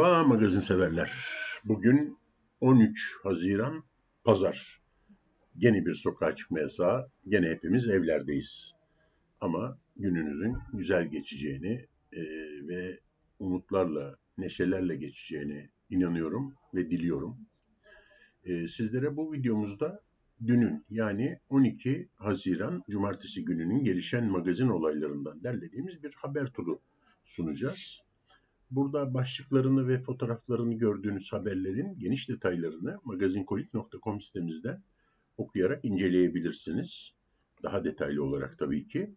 Merhaba magazin severler. Bugün 13 Haziran Pazar. Yeni bir sokağa çıkma yasağı. Gene hepimiz evlerdeyiz. Ama gününüzün güzel geçeceğini e, ve umutlarla, neşelerle geçeceğini inanıyorum ve diliyorum. E, sizlere bu videomuzda dünün yani 12 Haziran Cumartesi gününün gelişen magazin olaylarından derlediğimiz bir haber turu sunacağız. Burada başlıklarını ve fotoğraflarını gördüğünüz haberlerin geniş detaylarını magazinkolik.com sitemizden okuyarak inceleyebilirsiniz. Daha detaylı olarak tabii ki.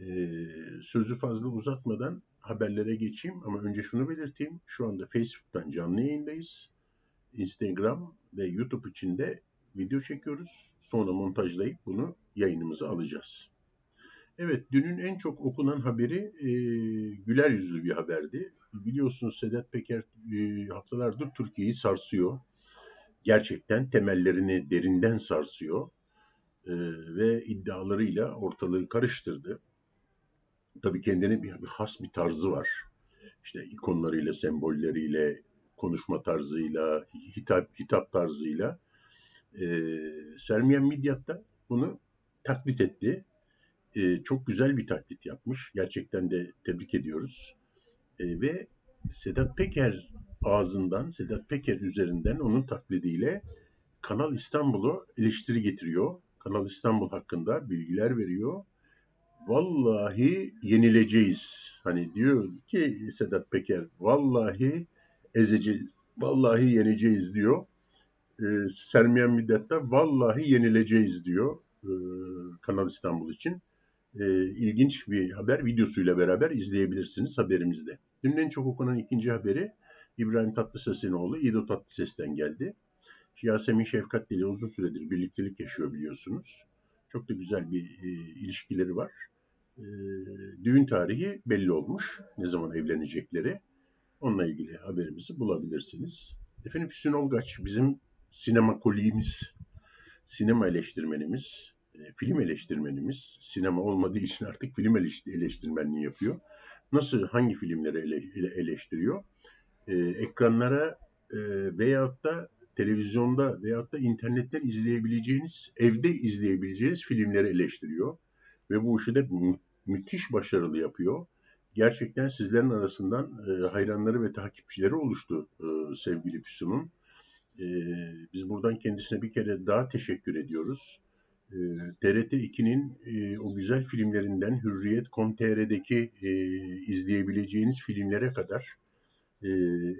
Ee, sözü fazla uzatmadan haberlere geçeyim ama önce şunu belirteyim. Şu anda Facebook'tan canlı yayındayız. Instagram ve YouTube için de video çekiyoruz. Sonra montajlayıp bunu yayınımıza alacağız. Evet, dünün en çok okunan haberi e, güler yüzlü bir haberdi. Biliyorsunuz Sedat Peker e, haftalardır Türkiye'yi sarsıyor. Gerçekten temellerini derinden sarsıyor e, ve iddialarıyla ortalığı karıştırdı. Tabii kendine bir, bir has bir tarzı var. İşte ikonlarıyla, sembolleriyle, konuşma tarzıyla, hitap, hitap tarzıyla. E, Sermiyen Midyat da bunu taklit etti. E, çok güzel bir taklit yapmış. Gerçekten de tebrik ediyoruz. E, ve Sedat Peker ağzından, Sedat Peker üzerinden onun taklidiyle Kanal İstanbul'u eleştiri getiriyor. Kanal İstanbul hakkında bilgiler veriyor. Vallahi yenileceğiz. Hani diyor ki Sedat Peker, vallahi ezeceğiz, vallahi yeneceğiz diyor. Ee, Sermiyen Middet'te vallahi yenileceğiz diyor e, Kanal İstanbul için. E, ilginç bir haber videosuyla beraber izleyebilirsiniz haberimizde. Dün en çok okunan ikinci haberi İbrahim Tatlıses'in oğlu İdo Tatlıses'ten geldi. Yasemin Şefkat ile uzun süredir birliktelik yaşıyor biliyorsunuz. Çok da güzel bir e, ilişkileri var. E, düğün tarihi belli olmuş. Ne zaman evlenecekleri. Onunla ilgili haberimizi bulabilirsiniz. Efendim Füsun Olgaç bizim sinema koliğimiz, sinema eleştirmenimiz, film eleştirmenimiz. Sinema olmadığı için artık film eleştirmenliği yapıyor. Nasıl, hangi filmleri ele, eleştiriyor? e, ekranlara e, veyahut da televizyonda veyahut da internetten izleyebileceğiniz, evde izleyebileceğiniz filmleri eleştiriyor. Ve bu işi de mü- müthiş başarılı yapıyor. Gerçekten sizlerin arasından e, hayranları ve takipçileri oluştu e, sevgili Füsun'un. E, biz buradan kendisine bir kere daha teşekkür ediyoruz. E, TRT 2'nin e, o güzel filmlerinden Hürriyet.com.tr'deki e, izleyebileceğiniz filmlere kadar e,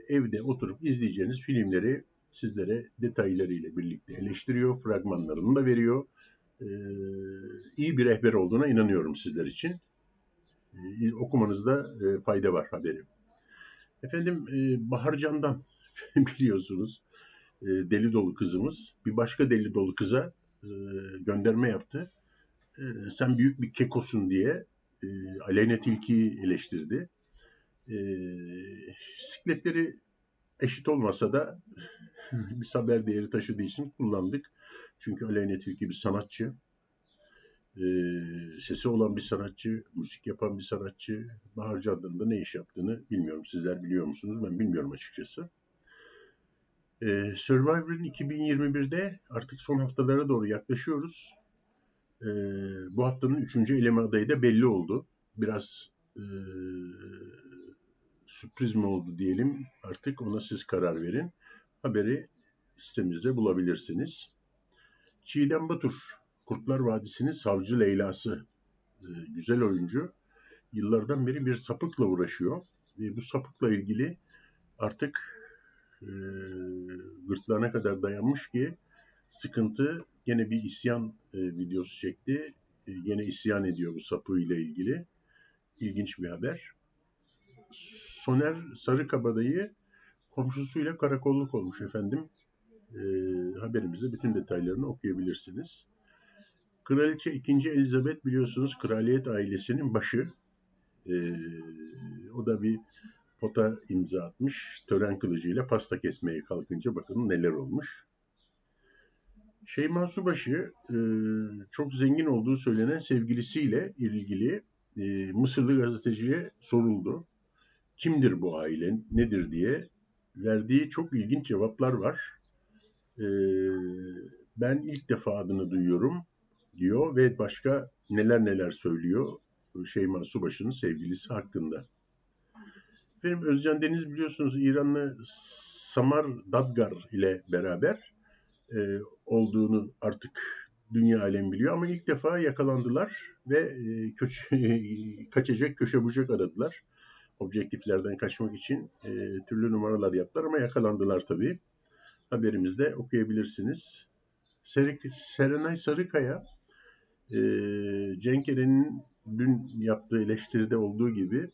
evde oturup izleyeceğiniz filmleri sizlere detaylarıyla birlikte eleştiriyor, fragmanlarını da veriyor. E, iyi bir rehber olduğuna inanıyorum sizler için. E, okumanızda e, fayda var haberi. Efendim e, Bahar Can'dan biliyorsunuz e, deli dolu kızımız bir başka deli dolu kıza e, gönderme yaptı. E, sen büyük bir kekosun diye e, Aleyna Tilki'yi eleştirdi e, bisikletleri eşit olmasa da bir haber değeri taşıdığı için kullandık. Çünkü Aleyna Tilki bir sanatçı. E, sesi olan bir sanatçı, müzik yapan bir sanatçı. Bahar Candan'da ne iş yaptığını bilmiyorum. Sizler biliyor musunuz? Ben bilmiyorum açıkçası. E, Survivor'ın 2021'de artık son haftalara doğru yaklaşıyoruz. E, bu haftanın üçüncü eleme adayı da belli oldu. Biraz e, sürpriz mi oldu diyelim artık ona siz karar verin. Haberi sitemizde bulabilirsiniz. Çiğdem Batur, Kurtlar Vadisi'nin savcı Leyla'sı. Ee, güzel oyuncu. Yıllardan beri bir sapıkla uğraşıyor. Ve bu sapıkla ilgili artık e, gırtlağına kadar dayanmış ki sıkıntı gene bir isyan e, videosu çekti. E, gene isyan ediyor bu sapığıyla ilgili. İlginç bir haber. Soner Sarıkabadayı komşusuyla karakolluk olmuş efendim. E, haberimizde bütün detaylarını okuyabilirsiniz. Kraliçe 2. Elizabeth biliyorsunuz kraliyet ailesinin başı. E, o da bir pota imza atmış. Tören kılıcıyla pasta kesmeye kalkınca bakın neler olmuş. Şeyma Subaşı e, çok zengin olduğu söylenen sevgilisiyle ilgili e, Mısırlı gazeteciye soruldu kimdir bu aile, nedir diye verdiği çok ilginç cevaplar var. Ee, ben ilk defa adını duyuyorum diyor ve başka neler neler söylüyor Şeyma Subaşı'nın sevgilisi hakkında. Benim Özcan Deniz biliyorsunuz İranlı Samar Dadgar ile beraber e, olduğunu artık dünya alem biliyor ama ilk defa yakalandılar ve e, köç, kaçacak köşe bucak aradılar. Objektiflerden kaçmak için e, türlü numaralar yaptılar ama yakalandılar tabii. Haberimizde okuyabilirsiniz. Ser- Serenay Sarıkaya e, Cenk Eren'in dün yaptığı eleştiride olduğu gibi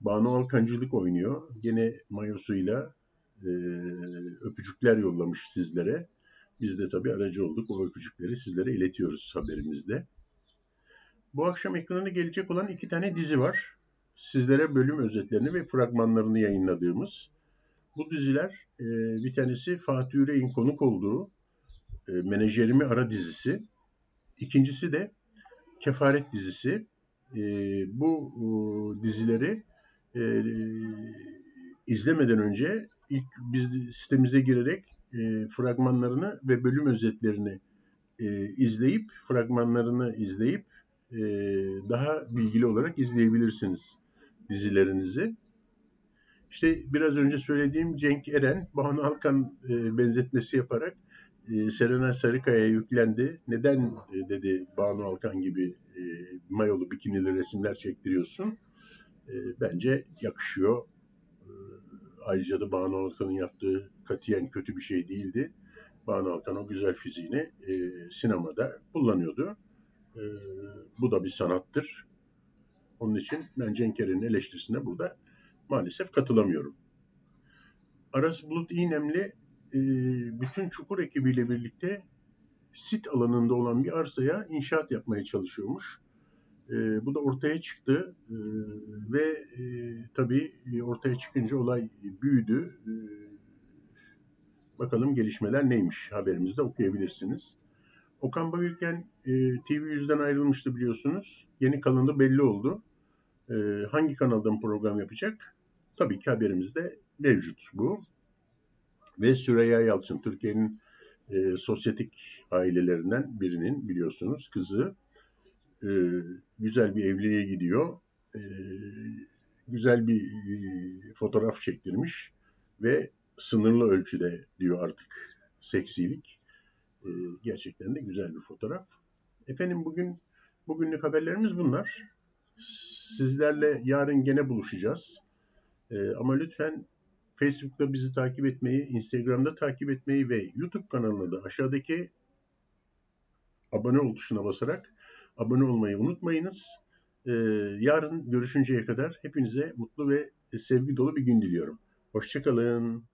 Banu Alkancılık oynuyor. Gene mayosuyla e, öpücükler yollamış sizlere. Biz de tabii aracı olduk. O öpücükleri sizlere iletiyoruz haberimizde. Bu akşam ekrana gelecek olan iki tane dizi var. Sizlere bölüm özetlerini ve fragmanlarını yayınladığımız. Bu diziler e, bir tanesi Fatih Yüreğin konuk olduğu e, Menajerimi Ara dizisi. İkincisi de Kefaret dizisi. E, bu e, dizileri e, izlemeden önce ilk biz sitemize girerek e, fragmanlarını ve bölüm özetlerini e, izleyip fragmanlarını izleyip e, daha bilgili olarak izleyebilirsiniz dizilerinizi. İşte biraz önce söylediğim Cenk Eren, Banu Alkan e, benzetmesi yaparak e, Serenay Sarıkaya'ya yüklendi. Neden e, dedi Banu Alkan gibi e, mayolu bikinili resimler çektiriyorsun? E, bence yakışıyor. E, ayrıca da Banu Alkan'ın yaptığı katiyen kötü bir şey değildi. Banu Alkan o güzel fiziğini e, sinemada kullanıyordu. E, bu da bir sanattır. Onun için ben Cenk Eren'in eleştirisine burada maalesef katılamıyorum. Aras Bulut İynemli e, bütün Çukur ekibiyle birlikte sit alanında olan bir arsaya inşaat yapmaya çalışıyormuş. E, bu da ortaya çıktı e, ve e, tabii e, ortaya çıkınca olay büyüdü. E, bakalım gelişmeler neymiş haberimizde okuyabilirsiniz. Okan Bayülgen e, TV100'den ayrılmıştı biliyorsunuz. Yeni kanalı belli oldu. E, hangi kanaldan program yapacak? Tabii ki haberimizde mevcut bu. Ve Süreyya Yalçın, Türkiye'nin e, sosyetik ailelerinden birinin biliyorsunuz kızı. E, güzel bir evliliğe gidiyor. E, güzel bir e, fotoğraf çektirmiş ve sınırlı ölçüde diyor artık seksilik. E, gerçekten de güzel bir fotoğraf. Efendim bugün bugünlük haberlerimiz bunlar. Sizlerle yarın gene buluşacağız. E, ama lütfen Facebook'ta bizi takip etmeyi, Instagram'da takip etmeyi ve YouTube kanalına da aşağıdaki abone ol tuşuna basarak abone olmayı unutmayınız. Ee, yarın görüşünceye kadar hepinize mutlu ve sevgi dolu bir gün diliyorum. Hoşçakalın.